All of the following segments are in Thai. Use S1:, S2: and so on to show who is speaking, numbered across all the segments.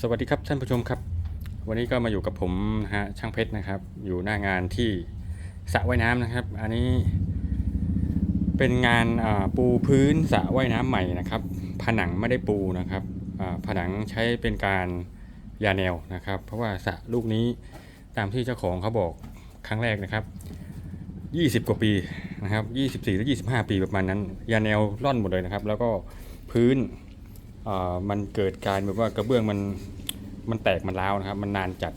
S1: สวัสดีครับท่านผู้ชมครับ วันนี้ก็มาอยู่กับผมนะฮะช่างเพชรนะครับ อยู่หน้างานที่สระว่ายน้ำนะครับ อันนี้เป็นงานปูพื้นสระว่ายน้ำใหม่นะครับ ผนังไม่ได้ปูนะครับผนังใช้เป็นการยาแนวนะครับ เพราะว่าสระลูกนี้ตามที่เจ้าของเขาบอกครั้งแรกนะครับ 20 กว่าปีนะครับ 24 หรือ 25 ปีประมาณนั้น ยาแนวร่อนหมดเลยนะครับ แล้วก็พื้น มันเกิดการแบบว่ากระเบื้องมันมันแตกมันร้าวนะครับ มันนานจัด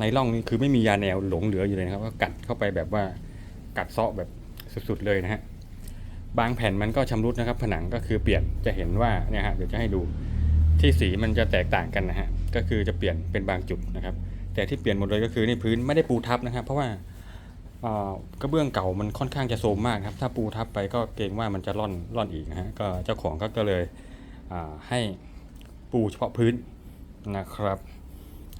S1: ในร่องนี้คือไม่มียาแนวหลงเหลืออยู่เลยนะครับ ก็กัดเข้าไปแบบว่ากัดเซาะแบบสุดๆเลยนะฮะบางแผ่นมันก็ชำรุดนะครับ ผนังก็คือเปลี่ยนจะเห็นว่าเนี่ยฮะเดี๋ยวจะให้ดูที่สีมันจะแตกต่างกันนะฮะก็คือจะเปลี่ยนเป็นบางจุดนะครับ แต่ที่เปลี่ยนหมดเลยก็คือในพื้นไม่ได้ปูทับนะครับ เพราะว่าากระเบื้องเก่ามันค่อนข้างจะโทรมมากครับ ถ้าปูทับไปก็เกรงว่ามันจะร่อนร่อนอีกนะฮะก็เจ้าของก็เลย ให้ปูเฉพาะพื้นนะครับ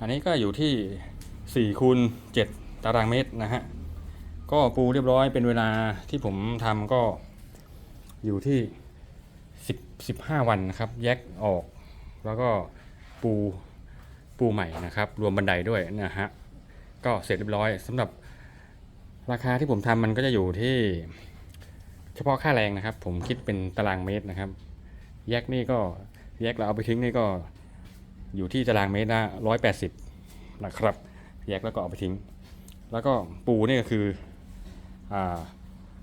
S1: อันนี้ก็อยู่ที่4คูณ7ตารางเมตรนะฮะก็ปูเรียบร้อยเป็นเวลาที่ผมทำก็อยู่ที่10 15 วันนะครับ แยกออกแล้วก็ปูปูใหม่นะครับ รวมบันไดด้วยนะฮะก็เสร็จเรียบร้อยสำหรับราคาที่ผมทำมันก็จะอยู่ที่เฉพาะค่าแรงนะครับ ผมคิดเป็นตารางเมตรนะครับ แยกนี่ก็แยกแล้วเอาไปทิ้งนี่ก็อยู่ที่ตารางเมตรละร้อยแปดสิบนะครับ แยกแล้วก็เอาไปทิ้ง แล้วก็ปูนี่ก็คือ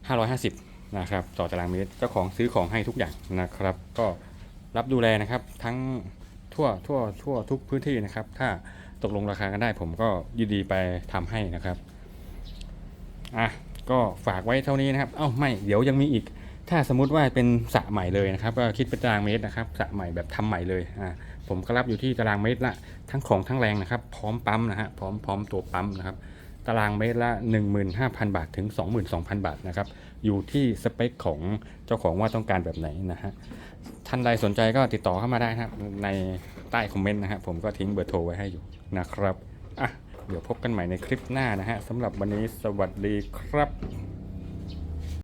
S1: ห้าร้อยห้าสิบนะครับต่อตารางเมตรเจ้าของซื้อของให้ทุกอย่างนะครับ ก็รับดูแลนะครับทั้งทั่วทั่วทั่วทุกพื้นที่นะครับ ถ้าตกลงราคากันได้ผมก็ยินดีไปทำให้นะครับอะก็ฝากไว้เท่านี้นะครับ เอ้าไม่เดี๋ยวยังมีอีก ถ้าสมมุติว่าเป็นสระใหม่เลยนะครับก็คิดเป็นตารางเมตรนะครับสระใหม่แบบทำใหม่เลยอ่าผมก็รับอยู่ที่ตารางเมตรละทั้งของทั้งแรงนะครับ พร้อมปั๊มนะฮะพร้อมพร้อมตัวปั๊มนะครับตารางเมตรละ 15,000 บาทถึง 22,000 บาทนะครับ อยู่ที่สเปคของเจ้าของว่าต้องการแบบไหนนะฮะ ท่านใดสนใจก็ติดต่อเข้ามาได้นะครับ ในใต้คอมเมนต์นะครับผมก็ทิ้งเบอร์โทรไว้ให้อยู่นะครับ อะ เดี๋ยวพบกันใหม่ในคลิปหน้านะฮะสำหรับวันนี้สวัสดีครับ